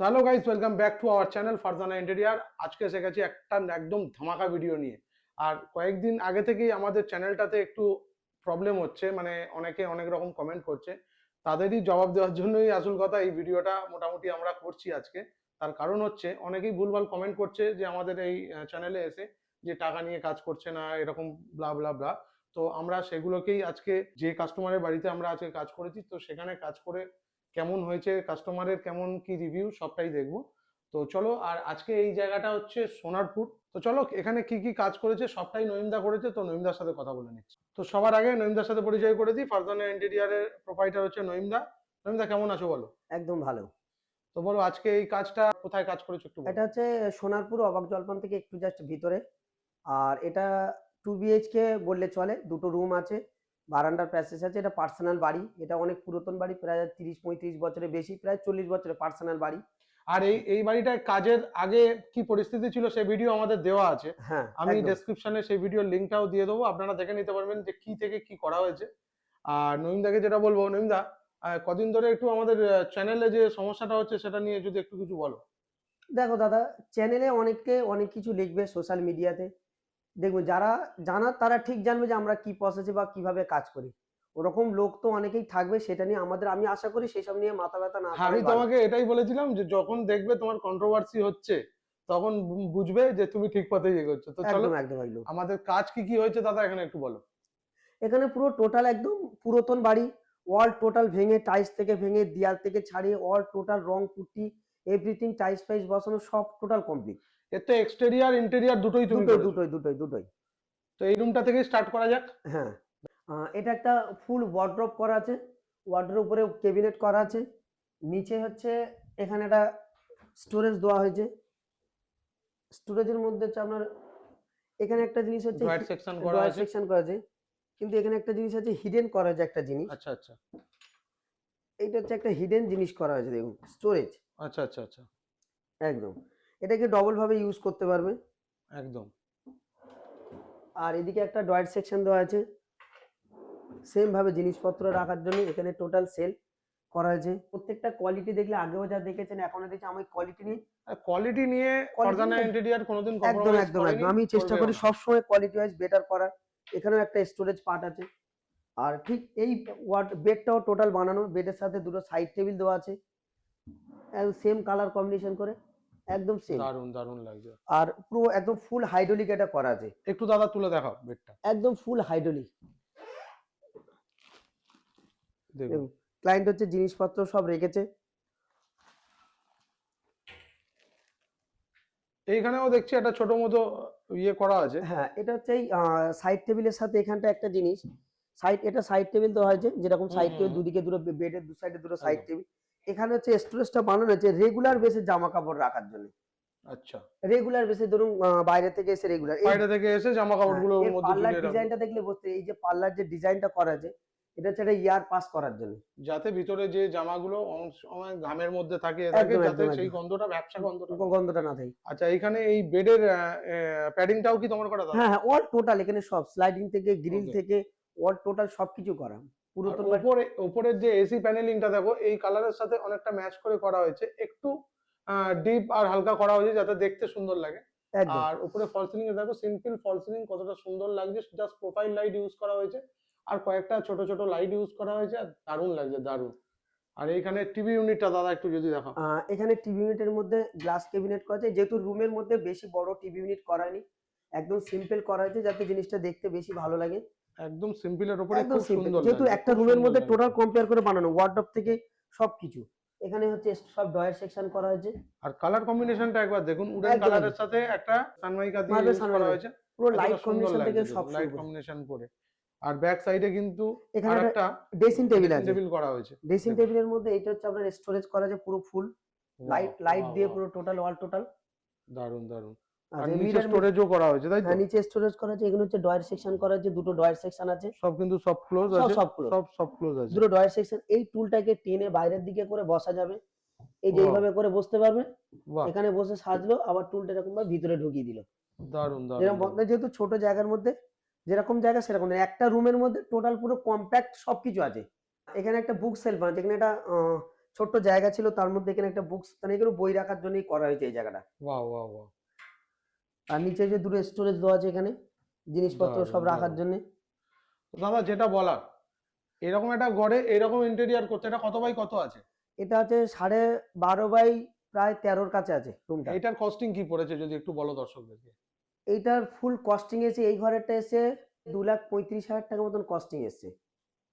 তো hello guys welcome back to our channel Farzana interior আজকে এসে গেছি একটা একদম ধামাকা ভিডিও নিয়ে। আর কয়েকদিন আগে থেকেই আমাদের চ্যানেলটাতে একটু প্রবলেম হচ্ছে মানে অনেকে অনেক রকম কমেন্ট করছে। তাদেরই জবাব দেওয়ার জন্যই আসল কথা, এই ভিডিওটা মোটামুটি আমরা করছি আজকে। তার কারণ হচ্ছে, অনেকেই ভুলভাল কমেন্ট করছে যে আমাদের এই চ্যানেলে এসে যে টাকা নিয়ে কাজ করছে না, এরকম ব্লা ব্লা ব্লা তো আমরা সেগুলোকেই আজকে যে কাস্টমারের বাড়িতে আমরা আজকে কাজ করেছি, তো সেখানে কাজ করে কেমন হয়েছে কাস্টমারের কেমন কি রিভিউ সবটাই দেখব। তো চলো আর আজকে এই জায়গাটা হচ্ছে সোনারপুর। তো চলো এখানে কি কি কাজ করেছে সবটাই নইমদা করেছে তো নইমদার সাথে কথা বলে নিচ্ছি। তো সবার আগে নইমদার সাথে পরিচয় করে দিই ফারজানা ইন্টেরিয়ারের প্রোপাইটার হচ্ছে নইমদা। নইমদা কেমন আছো বলো? একদম ভালো। তো বলো আজকে এই কাজটা কোথায় কাজ করেছ একটু এটা হচ্ছে সোনারপুর অবাক জলপান থেকে একটু জাস্ট ভিতরে। আর এটা টু বিএইচকে বললে চলে দুটো রুম আছে। বারান্দার প্যাসেজ আছে এটা পার্সোনাল বাড়ি। এটা অনেক পুরাতন বাড়ি প্রায় তিরিশ পঁয়ত্রিশ বছরের বেশি প্রায় চল্লিশ বছরের পার্সোনাল বাড়ি। আর এই এই বাড়িটায় কাজের আগে কি পরিস্থিতি ছিল সেই ভিডিও আমাদের দেওয়া আছে। হ্যাঁ আমি। ডেসক্রিপশনে সেই ভিডিওর লিঙ্কটাও দিয়ে দেবো আপনারা দেখে নিতে পারবেন যে কি থেকে কি করা হয়েছে। আর নইমদাকে যেটা বলব নইমদা কদিন ধরে একটু আমাদের চ্যানেলে যে সমস্যাটা হচ্ছে সেটা নিয়ে যদি একটু কিছু বলো। দেখো দাদা চ্যানেলে অনেকে অনেক কিছু লিখবে সোশ্যাল মিডিয়াতে দেখব যারা জানার তারা ঠিক জানবে যে আমরা কি প্রসেসে বা কীভাবে কাজ করি। ওরকম লোক তো অনেকেই থাকবে সেটা নিয়ে আমাদের আমি আশা করি সেসব নিয়ে মাথা ব্যথা না আমি তোমাকে এটাই বলেছিলাম যে যখন দেখবে তোমার কন্ট্রোভার্সি হচ্ছে তখন বুঝবে যে তুমি ঠিক পথে এগোচ্ছ। তো চলো একদম একদম আমাদের কাজ কি কি হয়েছে দাদা এখানে একটু বলো। এখানে পুরো টোটাল একদম পুরাতন বাড়ি ওয়াল টোটাল ভেঙে টাইলস থেকে ভেঙে দেয়াল থেকে ছাড়িয়ে অল টোটাল রং পুটি এভরিথিং টাইলস ফাইলস বসানো সব টোটাল কমপ্লিট এর তো এক্সটেরিয়ার ইন্টেরিয়ার দুটোই তুমি দুটোই দুটোই দুটোই দুটোই। তো এই রুমটা থেকে স্টার্ট করা যাক। হ্যাঁ। এটা একটা ফুল ওয়ার্ড্রপ করা আছে। ওয়ার্ড্রোর উপরে ক্যাবিনেট করা আছে। নিচে হচ্ছে এখানে একটা স্টোরেজ দেওয়া হয়েছে। স্টোরেজের মধ্যে হচ্ছে আপনার এখানে একটা জিনিস হচ্ছে সেকশন করা আছে। সেকশন করা আছে। কিন্তু এখানে একটা জিনিস আছে হিডেন করা আছে একটা জিনিস। আচ্ছা আচ্ছা। এইটা হচ্ছে একটা হিডেন জিনিস করা হয়েছে দেখুন স্টোরেজ আচ্ছা আচ্ছা আচ্ছা। একদম। এটাকে ডবল ভাবে ইউজ করতে পারবে। একদম। আর এদিকে একটা ডয়েট সেকশন দেওয়া আছে। সেম ভাবে জিনিসপত্র রাখার জন্য এখানে টোটাল সেল করা হয়েছে। প্রত্যেকটা কোয়ালিটি দেখলে আগেও যা দেখেছেন এখনও দেখছি আমি কোয়ালিটি নিয়ে কোয়ালিটি নিয়ে ফারজানা ইন্টেরিয়ার কোনোদিন একদম একদম একদম। আমি চেষ্টা করি। সবসময় কোয়ালিটি ওয়াইজ বেটার করার। এখানেও একটা স্টোরেজ পার্ট আছে। আর ঠিক এই ওয়ার্ড বেডটাও টোটাল বানানো। বেডের সাথে দুটো সাইড টেবিল দেওয়া আছে। সেম কালার কম্বিনেশন করে। একদম সেম দারুণ দারুণ লাগছে। আর পুরো একদম ফুল হাইড্রোলিক এটা করা আছে। একটু দাদা তুলে দেখাও বেডটা একদম ফুল হাইড্রোলিক দেখুন। ক্লায়েন্ট হচ্ছে জিনিসপত্র সব রেখেছে। এইখানেও দেখছি একটা ছোট মতো ইয়ে করা আছে। হ্যাঁ এটা হচ্ছে এই সাইড টেবিলের সাথে এখানটা একটা জিনিস। সাইড এটা সাইড টেবিল দেওয়া হয়েছে যেরকম সাইড টেবিল দুদিকে দুটো বেডের দু সাইডে দুটো সাইড টেবিল এখানে হচ্ছে স্টোরেজটা বানানো হয়েছে রেগুলার বেসে জামা কাপড় রাখার জন্য। আচ্ছা। রেগুলার বেসে ধরুন বাইরে থেকে এসে রেগুলার বাইরে থেকে এসে জামা কাপড়গুলো ওর মধ্যে পার্লার ডিজাইনটা দেখলে বুঝতে এই যে পার্লার যে ডিজাইনটা করা আছে এটা হচ্ছে একটা ইয়ার পাস করার জন্য। যাতে ভিতরে যে জামাগুলো সময় ঘামের মধ্যে থাকে থাকে যাতে সেই গন্ধটা ব্যবসা গন্ধটা গন্ধটা না থাকে। আচ্ছা এইখানে এই বেডের প্যাডিংটাও কি তোমার করা হ্যাঁ হ্যাঁ অল টোটাল এখানে সব স্লাইডিং থেকে গ্রিল থেকে অল টোটাল সবকিছু করা। পুরাতন উপরে উপরের যে এসি প্যানেলিংটা দেখো এই কালারের সাথে অনেকটা ম্যাচ করে করা হয়েছে। একটু ডিপ আর হালকা করা হয়েছে যাতে দেখতে সুন্দর লাগে। আর উপরে ফল সিলিং এ দেখো সিম্পল ফল সিলিং কতটা সুন্দর লাগছে। জাস্ট প্রোফাইল লাইট ইউজ করা হয়েছে। আর কয়েকটা ছোট ছোট লাইট ইউজ করা হয়েছে। আর দারুণ লাগছে দারুণ। আর এইখানে টিভি ইউনিটটা দাদা একটু যদি দেখো এখানে টিভি ইউনিটের মধ্যে গ্লাস ক্যাবিনেট করা আছে যেহেতু রুমের মধ্যে বেশি বড় টিভি ইউনিট করা হয়নি একদম সিম্পল করা হয়েছে যাতে জিনিসটা দেখতে বেশি ভালো লাগে। একদম সিম্পলের উপরে খুব সুন্দর যেহেতু একটা রুমের মধ্যে টোটাল কম্পেয়ার করে বানানো ওয়ার্ডরোব থেকে সবকিছু। এখানে হচ্ছে সব ডয়ার সেকশন করা হয়েছে। আর কালার কম্বিনেশনটা একবার দেখুন উডেন কালারের সাথে একটা সানমাইকা দিয়ে ইউজ করা হয়েছে। পুরো লাইট কম্বিনেশন থেকে সব লাইট কম্বিনেশন করে। আর ব্যাক সাইডে কিন্তু এখানে আরেকটা ড্রেসিং টেবিল আছে। টেবিল করা হয়েছে। ড্রেসিং টেবিলের মধ্যে এটা হচ্ছে আপনার স্টোরেজ করা আছে পুরো ফুল লাইট লাইট দিয়ে পুরো টোটাল ওয়াল টোটাল দারুণ আর নিচে স্টোরেজও করা হয়েছে তাই তো? হ্যাঁ নিচে স্টোরেজ করা আছে এখানে হচ্ছে ডয়ার সেকশন করা আছে দুটো ডয়ার সেকশন আছে। সব কিন্তু সব ক্লোজ আছে? সব সব সব ক্লোজ আছে। দুটো ডয়ার সেকশন এই টুলটাকে টেনে বাইরের দিকে করে বসা যাবে। এই যে এইভাবে করে বসতে পারবে। এখানে বসে সাজলো আবার টুলটা এরকম ভাবে ভিতরে ঢুকিয়ে দিল। যেরকম বন্ধ যেহেতু ছোট জায়গার মধ্যে যেরকম জায়গা সেরকম একটা রুমের মধ্যে টোটাল পুরো কম্প্যাক্ট সবকিছু আছে। এখানে একটা বুক সেলফ আছে এখানে একটা ছোট্ট জায়গা ছিল তার মধ্যে এখানে একটা বুকস মানে এগুলো বই রাখার জন্যই করা হয়েছে এই জায়গাটা। ওয়াও ওয়াও ওয়াও আর নিচে যে দুটো স্টোরেজ দেওয়া আছে এখানে জিনিসপত্র সব রাখার। জন্য। দাদা যেটা বলার এরকম একটা ঘরে এরকম ইন্টেরিয়ার করতে এটা কত বাই কত আছে? এটা আছে সাড়ে বারো বাই প্রায় তেরোর কাছে আছে রুমটা এটার কস্টিং কি পড়েছে যদি একটু বলো দর্শকদেরকে? এইটার ফুল কস্টিং এসে এই ঘরেরটা এসে দু লাখ পঁয়ত্রিশ হাজার টাকার মতন কস্টিং এসছে।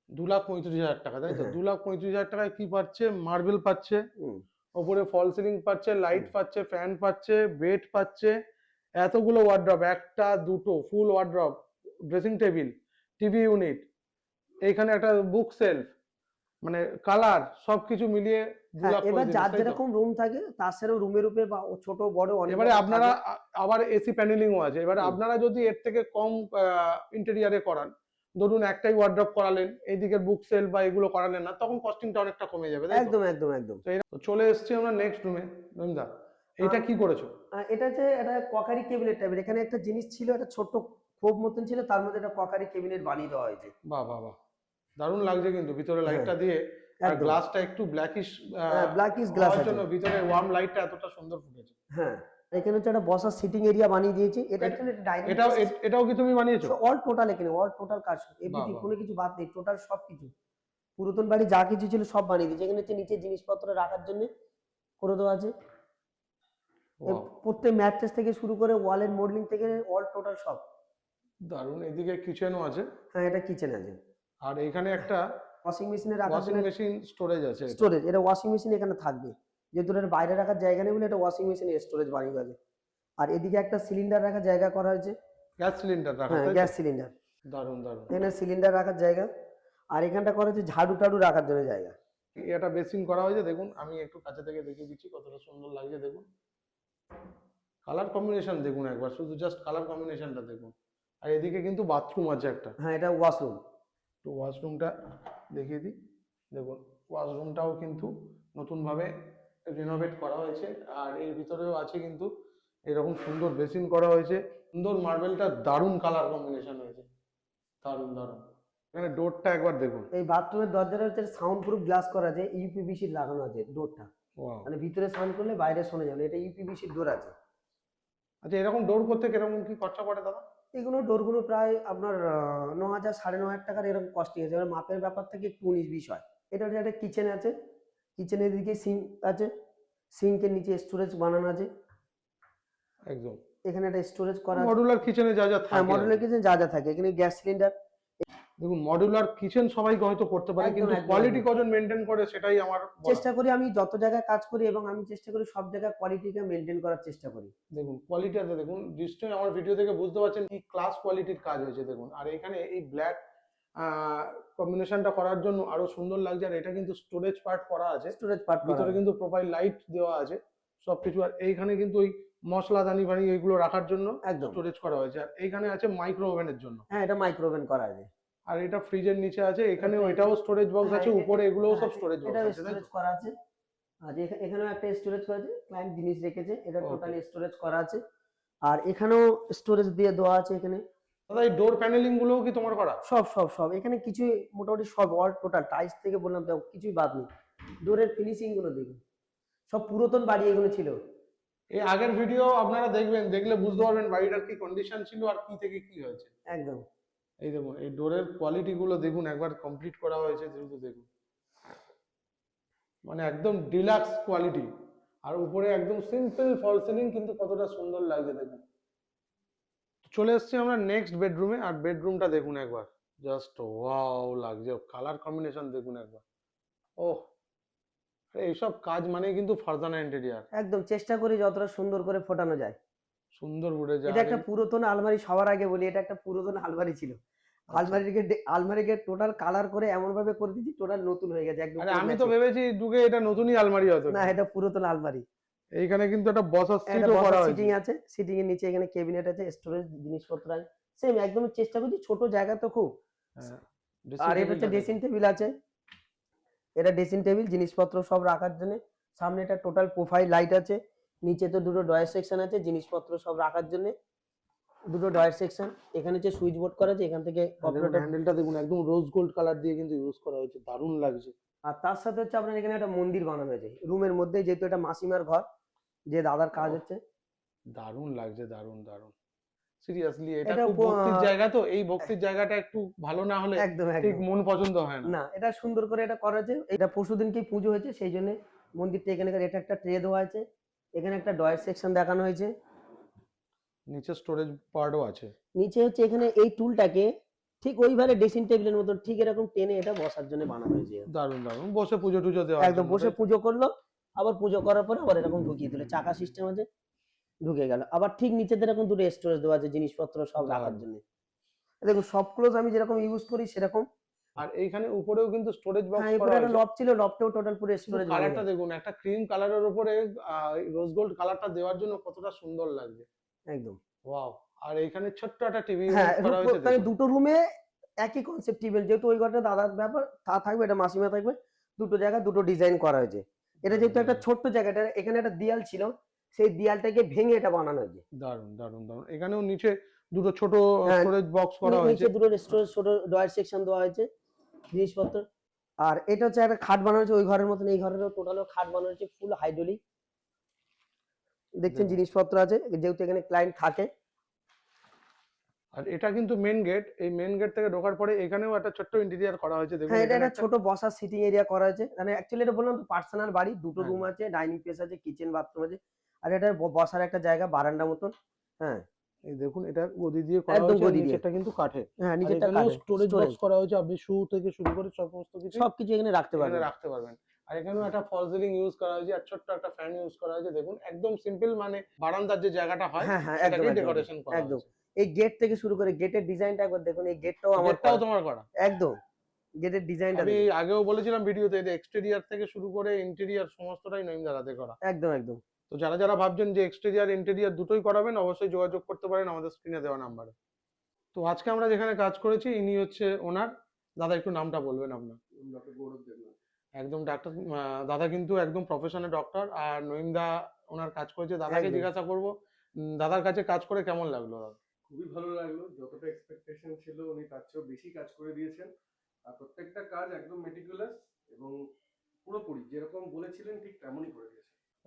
দু লাখ পঁয়ত্রিশ হাজার টাকা তাই তো? হ্যাঁ। দু লাখ পঁয়ত্রিশ হাজার টাকায় কি পাচ্ছে? মার্বেল পাচ্ছে। ওপরে ফল সিলিং পাচ্ছে লাইট পাচ্ছে ফ্যান পাচ্ছে বেড পাচ্ছে। এতগুলো ওয়ার্ড্রপ একটা দুটো full wardrobe dressing table TV unit এইখানে একটা বুক সেলফ মানে কালার সবকিছু মিলিয়ে হ্যাঁ, এবার যার যেরকম রুম থাকে তার সেরকম রুমের উপরে বা ছোট বড় অনেক এবারে আপনারা আবার এসি প্যানেলিংও আছে। এবারে আপনারা যদি এর থেকে কম ইন্টেরিয়ারে করান ধরুন একটাই ওয়ার্ড্রপ করালেন এইদিকের বুক সেল বা এগুলো করালেন না তখন কস্টিংটা অনেকটা কমে যাবে একদম একদম একদম। তো চলে এসেছি আমরা নেক্সট রুমে রমিদা এইটা কি করেছ? এটা হচ্ছে একটা ককারি ক্যাবিনেট টাইপের এখানে একটা জিনিস ছিল একটা ছোট খোপ মতন ছিল তার মধ্যে একটা ককারি ক্যাবিনেট বানিয়ে দেওয়া হয়েছে। বাহ বাহ বাহ। দারুণ লাগছে কিন্তু ভিতরে লাইটটা দিয়ে। আর গ্লাসটা একটু ব্ল্যাকিশ হ্যাঁ, blackish glass আছে। জন্য ভিতরে ওয়ার্ম লাইটটা এতটা সুন্দর ফুটেছে। হ্যাঁ এখানে হচ্ছে একটা বসার সিটিং এরিয়া বানিয়ে দিয়েছি। এটা এটা- actually ডাইনিং এটাও এটাও কি তুমি বানিয়েছো? অল টোটাল এখানে অল টোটাল কাজ। এভরিথিং কোনো কিছু বাদ নেই টোটাল সব কিছু পুরাতন বাড়ি যা কিছু ছিল সব বানিয়ে দিয়েছে। এখানে হচ্ছে নিচে জিনিসপত্র রাখার জন্য করে দেওয়া আছে। প্রত্যেক ম্যাট্রেস থেকে শুরু করে ওয়ালের মডেলিং থেকে অল টোটাল সব। দারুণ এদিকে কিচেনও আছে। হ্যাঁ এটা কিচেন আছে। আর এখানে একটা ওয়াশিং মেশিনে রাখার ওয়াশিং মেশিন স্টোরেজ আছে। স্টোরেজ এটা ওয়াশিং মেশিন এখানে থাকবে। যেহেতু এটা বাইরে রাখার জায়গা নেই বলে এটা ওয়াশিং মেশিন স্টোরেজ বানিয়ে দেওয়া আর এদিকে একটা সিলিন্ডার রাখার জায়গা করা হয়েছে। গ্যাস সিলিন্ডার রাখা হ্যাঁ গ্যাস সিলিন্ডার দারুণ দারুণ। এখানে সিলিন্ডার রাখার জায়গা। আর এখানটা করা হয়েছে ঝাড়ু টাড়ু রাখার জন্য জায়গা। এটা বেসিন করা হয়েছে দেখুন আমি একটু কাছে থেকে দেখিয়ে দিচ্ছি কতটা সুন্দর লাগছে দেখুন। কালার কম্বিনেশন দেখুন একবার শুধু জাস্ট কালার কম্বিনেশনটা দেখুন। আর এদিকে কিন্তু বাথরুম আছে একটা। হ্যাঁ এটা ওয়াশরুম তো ওয়াশরুমটা দেখিয়ে দিই। দেখুন ওয়াশরুমটাও কিন্তু নতুনভাবে রিনোভেট করা হয়েছে আর এর ভিতরেও আছে কিন্তু এরকম সুন্দর বেসিন করা হয়েছে। সুন্দর মার্বেলটা দারুণ কালার কম্বিনেশন হয়েছে। দারুণ দারুণ। এখানে ডোরটা একবার দেখুন। এই বাথরুমের দরজাটা হচ্ছে সাউন্ড প্রুফ গ্লাস করা আছে ইউপিভিসি লাগানো আছে ডোরটা মানে ভিতরে সাউন্ড করলে বাইরে শোনা যাবে এটা ইউপিভিসি ডোর আছে। আচ্ছা এরকম ডোর করতে কীরকম কি খরচা পড়ে দাদা? এগুলো ডোরগুলো প্রায় আপনার ন হাজার সাড়ে ন হাজার টাকার এরকম কস্টিং আছে এবার মাপের ব্যাপার থেকে একটু উনিশ বিশ হয়। এটা একটা কিচেন আছে। কিচেনের দিকে সিঙ্ক আছে। সিঙ্কের নিচে স্টোরেজ বানানো আছে। একদম। এখানে একটা স্টোরেজ করা মডুলার কিচেনে যা যা হ্যাঁ থাকে মডেলের কিচেন যা যা থাকে। এখানে গ্যাস সিলিন্ডার দেখুন মডুলার কিচেন সবাইকে হয়তো করতে পারে কিন্তু কোয়ালিটি কজন মেনটেন করে সেটাই আমার চেষ্টা করি আমি যত জায়গায় কাজ করি এবং আমি চেষ্টা করি সব জায়গায় কোয়ালিটিকে মেনটেন করার চেষ্টা করি। দেখুন কোয়ালিটিটা দেখুন নিশ্চয়ই আমার ভিডিও থেকে বুঝতে পারছেন কি ক্লাস কোয়ালিটির কাজ হয়েছে দেখুন। আর এখানে এই ব্ল্যাক কম্বিনেশনটা করার জন্য আরও সুন্দর লাগছে আর এটা কিন্তু স্টোরেজ পার্ট করা আছে। স্টোরেজ পার্ট ভিতরে কিন্তু প্রোফাইল লাইট দেওয়া আছে সবকিছু। আর এইখানে কিন্তু ওই মশলা দানি ফানি এইগুলো রাখার জন্য একদম। স্টোরেজ করা হয়েছে। আর এইখানে আছে মাইক্রো ওভেনের জন্য। হ্যাঁ এটা মাইক্রোওভেন করা আছে। আর এটা ফ্রিজের নিচে আছে এখানেও এটাও স্টোরেজ বক্স হ্যাঁ, আছে উপরে এগুলোও সব হ্যাঁ, স্টোরেজ এটা বক্স আছে? স্টোরেজ করা আছে। আর এখা- এখানেও একটা স্টোরেজ করা আছে ক্লায়েন্ট জিনিস রেখেছে এটা. টোটালি স্টোরেজ করা আছে। আর এখানেও স্টোরেজ দিয়ে দেওয়া আছে এখানে। দাদা এই ডোর প্যানেলিং গুলোও কি তোমার করা? সব সব সব। এখানে কিছু মোটামুটি সব অল টোটাল টাইলস থেকে বললাম তো কিছুই বাদ নেই। ডোরের ফিনিশিংগুলো দেখুন। সব পুরাতন বাড়ি এগুলো ছিল। এই আগের ভিডিও আপনারা দেখবেন দেখলে বুঝতে পারবেন বাড়িটার কি কন্ডিশন ছিল আর কি থেকে কি হয়েছে। একদম। এই দেখুন, এই ডোরের কোয়ালিটি গুলো দেখুন, একবার কমপ্লিট করা হয়েছে, দ্রুত দেখুন। মানে একদম ডিলাক্স কোয়ালিটি আর উপরে একদম সিম্পল ফল সিলিং কিন্তু কতটা সুন্দর লাগছে দেখুন। চলে এসেছি আমরা নেক্সট বেডরুমে আর বেডরুমটা দেখুন একবার। জাস্ট ওয়াও লাগছে কালার কম্বিনেশন দেখুন একবার। ওহ এইসব কাজ মানে কিন্তু ফারজানা ইন্টেরিয়ার একদম, চেষ্টা করি যতটা সুন্দর করে ফোটানো যায়। সুন্দর উঠে যায় এটা একটা পুরাতন আলমারি সবার আগে বলি এটা একটা পুরাতন আলমারি ছিল। আচ্ছা। আলমারিকে আলমারিকে টোটাল কালার করে এমন ভাবে করে দিচ্ছি টোটাল নতুন হয়ে গেছে একদম আমি তো ভেবেছি যুগে এটা নতুনই আলমারি হতো। না এটা পুরাতন আলমারি। এইখানে কিন্তু একটা বসার সিটও করা হয়েছে। সিটিং আছে সিটিং এর নিচে এখানে কেবিনেট আছে স্টোরেজ জিনিসপত্র আছে। সেম একদম চেষ্টা করছি ছোট জায়গা তো খুব। হ্যাঁ, আর এটা হচ্ছে ড্রেসিং টেবিল আছে। এটা ড্রেসিং টেবিল জিনিসপত্র সব রাখার জন্য। সামনে একটা টোটাল প্রোফাইল লাইট আছে। নিচে তো দুটো ডয়ার সেকশন আছে জিনিসপত্র সব রাখার জন্য দুটো ডয়ার সেকশন এখানে হচ্ছে সুইচ বোর্ড করা আছে এখান থেকে অপারেটর হ্যান্ডেলটা দেখুন একদম রোজ গোল্ড কালার দিয়ে কিন্তু ইউজ করা হয়েছে দারুণ লাগছে। আর তার সাথে হচ্ছে আপনার এখানে একটা মন্দির বানানো হয়েছে রুমের মধ্যে যেহেতু এটা মাসিমার ঘর যে দাদার কাজ হচ্ছে। দারুণ লাগছে দারুণ দারুণ। সিরিয়াসলি এটা খুব ভক্তির জায়গা তো? এই ভক্তির জায়গাটা একটু ভালো না হলে একদম ঠিক মন পছন্দ হয় না। না এটা সুন্দর করে এটা করা হয়েছে এটা পরশু দিনকেই পুজো হয়েছে সেই জন্য মন্দিরটা এখানে এটা একটা ট্রে দেওয়া আছে। এখানে একটা ডয়ের সেকশন দেখানো হয়েছে। নিচে স্টোরেজ পার্টও আছে। নিচে হচ্ছে এখানে এই টুলটাকে ঠিক ওইভাবে ড্রেসিং টেবিলের মতো ঠিক এরকম টেনে এটা বসার জন্য বানানো হয়েছে। দারুণ দারুণ। বসে পুজো টুজো দেওয়া একদম বসে পুজো করল আবার পুজো করার পরে আবার এরকম ঢুকিয়ে দিল চাকা সিস্টেম আছে ঢুকে গেল। আবার ঠিক নিচেতে এরকম দুটো স্টোরেজ দেওয়া আছে জিনিসপত্র সব রাখার। জন্য। দেখুন সব ক্লোজ আমি যেরকম ইউজ করি সেরকম আর এইখানে উপরেও কিন্তু স্টোরেজ হ্যাঁ বক্স করা হয়েছে। লব ছিল লবটাও টোটাল পুরো স্টোরেজ কালারটা দেখুন একটা ক্রিম কালারের উপরে রোজ গোল্ড কালারটা দেওয়ার জন্য কতটা সুন্দর লাগছে। একদম। ওয়াও আর এইখানে ছোট্ট একটা টিভি হ্যাঁ করা হয়েছে মানে দুটো রুমে একই কনসেপ্ট টেবিল যেহেতু ওই ঘরটা দাদার ব্যাপার তা থাকবে এটা মাসিমা থাকবে দুটো জায়গা দুটো ডিজাইন করা হয়েছে। এটা যেহেতু একটা। ছোট্ট জায়গা এটা এখানে একটা দেয়াল ছিল সেই দেয়ালটাকে ভেঙে এটা বানানো হয়েছে। দারুণ দারুণ দারুণ এখানেও নিচে দুটো ছোট হ্যাঁ, স্টোরেজ বক্স করা হয়েছে নিচে দুটো স্টোরেজ ছোট ডয়ার সেকশন দেওয়া হয়েছে। জিনিসপত্র। আর এটা হচ্ছে একটা খাট বানানো হয়েছে ওই ঘরের মতন এই ঘরেরও টোটালও খাট বানানো হয়েছে ফুল হাইড্রোলিক দেখছেন জিনিসপত্র আছে যেহেতু এখানে ক্লায়েন্ট থাকে। আর এটা কিন্তু মেন গেট এই মেন গেট থেকে ঢোকার পরে এখানেও একটা ছোট্ট ইন্টেরিয়ার করা হয়েছে দেখুন হ্যাঁ এটা একটা ছোট বসার সিটিং এরিয়া করা আছে মানে অ্যাকচুয়ালি এটা বললাম তো পার্সোনাল বাড়ি দুটো রুম হ্যাঁ। আছে ডাইনিং প্লেস আছে কিচেন বাথরুম আছে। আর এটা বসার একটা জায়গা বারান্দা মতন হ্যাঁ। এই দেখুন এটা গদি দিয়ে করা হয়েছে। নিচেটা কিন্তু কাঠে হ্যাঁ এখানেও কাঠের, স্টোরেজ বক্স করা হয়েছে। আপনি শু থেকে শুরু করে সমস্ত কিছু সবকিছু এখানে রাখতে পারবেন। রাখতে পারবেন। আর এখানেও একটা ফল সিলিং ইউজ করা হয়েছে আর ছোট্ট একটা ফ্যান ইউজ করা হয়েছে। দেখুন একদম সিম্পল মানে বারান্দার যে জায়গাটা হয় হ্যাঁ হ্যাঁ একদম ডেকোরেশন করা একদম। এই গেট থেকে শুরু করে গেটের ডিজাইনটা একবার দেখুন এই গেটটাও আমার গেটটাও তোমার করা। একদম। গেটের ডিজাইনটা আমি আগেও বলেছিলাম ভিডিওতে এটা এক্সটেরিয়ার থেকে শুরু করে ইন্টেরিয়ার সমস্তটাই নইম দাদাতে করা। একদম একদম। তো যারা যারা ভাবছেন যে এক্সটেরিয়ার ইন্টেরিয়ার দুটোই করাবেন অবশ্যই যোগাযোগ করতে পারেন আমাদের স্ক্রিনে দেওয়া নাম্বারে তো আজকে আমরা যেখানে কাজ করেছি ইনি হচ্ছে ওনার। দাদা একটু নামটা বলবেন আপনার? একদম ডাক্তার দাদা কিন্তু একদম প্রফেশনাল ডক্টর আর নইমদা ওনার কাজ করেছে দাদাকে জিজ্ঞাসা করব দাদার কাছে কাজ করে কেমন লাগল দাদা? খুবই ভালো লাগল যতটা এক্সপেকটেশন ছিল উনি তার চেয়েও বেশি কাজ করে দিয়েছেন। আর প্রত্যেকটা কাজ একদম মেটিকুলাস এবং পুরোপুরি যেরকম বলেছিলেন ঠিক তেমনই করে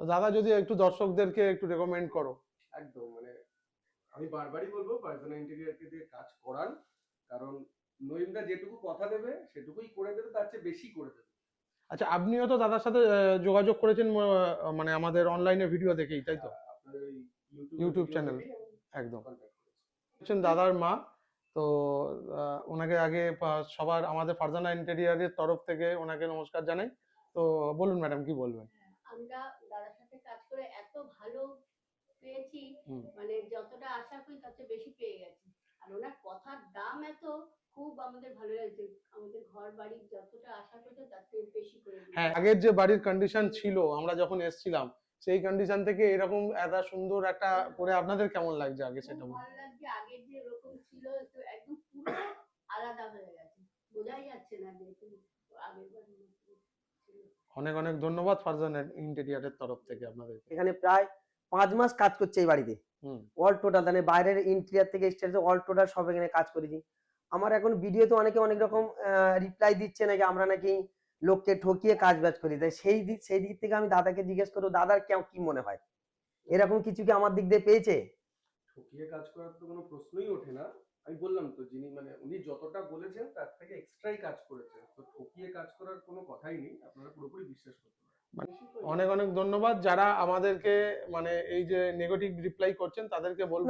তো দাদা যদি একটু দর্শকদেরকে একটু রেকমেন্ড করো। একদম মানে আমি বারবারই বলব পার্সোনাল ইন্টেরিয়ারকে দিয়ে কাজ করান কারণ নইমদা যেটুকু কথা দেবে সেটুকুই করে দেবে তার চেয়ে বেশি করে দেবে। আচ্ছা আপনিও তো দাদার সাথে যোগাযোগ করেছেন মানে আমাদের অনলাইনে ভিডিও দেখেই তাই তো? ইউটিউব চ্যানেল একদম। হচ্ছেন দাদার মা তো ওনাকে আগে সবার আমাদের ফারজানা ইন্টেরিয়ারের তরফ থেকে ওনাকে নমস্কার জানাই। তো বলুন ম্যাডাম কি বলবেন? আমরা দাদার সাথে কাজ করে এত ভালো পেয়েছি মানে যতটা আশা করি তার চেয়ে বেশি পেয়ে গেছি আর ওনার কথার দাম এত খুব আমাদের ভালো লাগছে আমাদের ঘর বাড়ির যতটা আশা করছে তার থেকে বেশি করে। হ্যাঁ আগের যে বাড়ির কন্ডিশন ছিল আমরা যখন এসেছিলাম সেই কন্ডিশন থেকে এরকম এত সুন্দর একটা করে আপনাদের কেমন লাগছে আগে সেটা। ভালো লাগছে আগের যে এরকম ছিল তো একদম পুরো আলাদা হয়ে গেছে বোঝাই যাচ্ছে না যে আগের ছিল। অনেক অনেক ধন্যবাদ ফারজানা ইন্টেরিয়ারের তরফ থেকে আপনাদের এখানে প্রায় পাঁচ মাস কাজ করছে এই বাড়িতে। অল টোটাল মানে বাইরের ইন্টেরিয়ার থেকে এক্সটেরিয়ার অল টোটাল সব এখানে কাজ করেছি। আমার এখন ভিডিওতে অনেকে অনেক রকম রিপ্লাই দিচ্ছে নাকি আমরা নাকি লোককে ঠকিয়ে কাজ বাজ করি। তাই সেই দিক সেই দিক থেকে আমি দাদাকে জিজ্ঞেস করব দাদার কেমন কি মনে হয়? এরকম কিছু কি আমার দিক দিয়ে পেয়েছে? ঠকিয়ে কাজ করার তো কোনো প্রশ্নই ওঠে না। আমি বললাম তো যিনি মানে উনি যতটা বলেছেন তার থেকে এক্সট্রাই কাজ করেছেন। তো কাজ করার কোনো কথাই নেই আপনারা পুরোপুরি বিশ্বাস করতে পারেন। মানে অনেক অনেক ধন্যবাদ। যারা আমাদেরকে মানে এই যে নেগেটিভ রিপ্লাই করছেন তাদেরকে বলব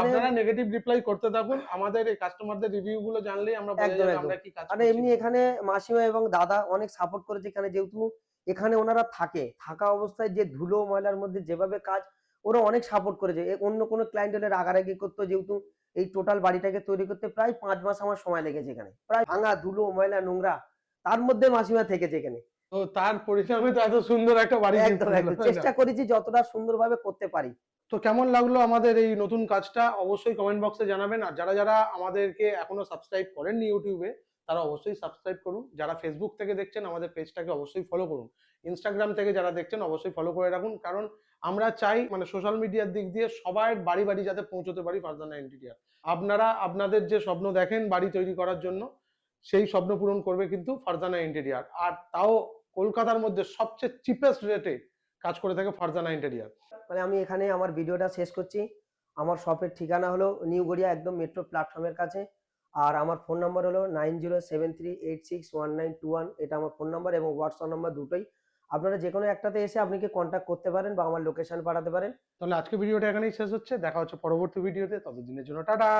আপনারা নেগেটিভ রিপ্লাই করতে থাকুন। আমাদের এই কাস্টমারদের রিভিউ গুলো জানলেই আমরা বোঝা যাবে আমরা কি কাজ আর করছি। এমনি এখানে মাসিমা এবং দাদা অনেক সাপোর্ট করেছে এখানে যেহেতু এখানে ওনারা থাকে। থাকা অবস্থায় যে ধুলো ময়লার মধ্যে যেভাবে কাজ ওরা অনেক সাপোর্ট করেছে। অন্য কোনো ক্লায়েন্ট হলে রাগারাগি করতো যেহেতু এই টোটাল বাড়িটাকে তৈরি করতে প্রায় পাঁচ মাস আমার সময় লেগেছে এখানে। প্রায় ভাঙা ধুলো ময়লা নোংরা তার মধ্যে মাসিমা থেকেছে এখানে তো তার পরিশ্রমে তো এত সুন্দর একটা বাড়ি একদম? চেষ্টা করেছি যতটা সুন্দরভাবে করতে পারি। তো কেমন লাগল আমাদের এই নতুন কাজটা? অবশ্যই কমেন্ট বক্সে জানাবেন। আর যারা যারা আমাদেরকে এখনও সাবস্ক্রাইব করেননি ইউটিউবে তারা অবশ্যই সাবস্ক্রাইব করুন। যারা ফেসবুক থেকে দেখছেন আমাদের পেজটাকে অবশ্যই ফলো করুন। ইনস্টাগ্রাম থেকে যারা দেখছেন অবশ্যই ফলো করে রাখুন। কারণ আমরা চাই মানে সোশ্যাল মিডিয়ার দিক দিয়ে সবার বাড়ি বাড়ি যাতে পৌঁছতে পারি ফারজানা ইন্টেরিয়ার আপনারা আপনাদের যে স্বপ্ন দেখেন বাড়ি তৈরি করার জন্য সেই স্বপ্ন পূরণ করবে কিন্তু ফারজানা ইন্টেরিয়ার। আর তাও কলকাতার মধ্যে সবচেয়ে চিপেস্ট রেটে কাজ করে থাকে ফারজানা ইন্টেরিয়ার। মানে আমি এখানে আমার ভিডিওটা শেষ করছি। আমার শপের ঠিকানা হলো নিউ গড়িয়া একদম মেট্রো প্ল্যাটফর্মের কাছে। আর আমার ফোন নাম্বার হলো nine zero seven three eight six one nine two one এটা আমার ফোন নাম্বার এবং হোয়াটসঅ্যাপ নাম্বার দুটোই। আপনারা যে কোনো একটাতে এসে আপনি কি কন্ট্যাক্ট করতে পারেন বা আমার লোকেশন পাঠাতে পারেন। তাহলে আজকে ভিডিওটা এখানেই শেষ হচ্ছে। দেখা হচ্ছে পরবর্তী ভিডিওতে। ততদিনের জন্য টাটা!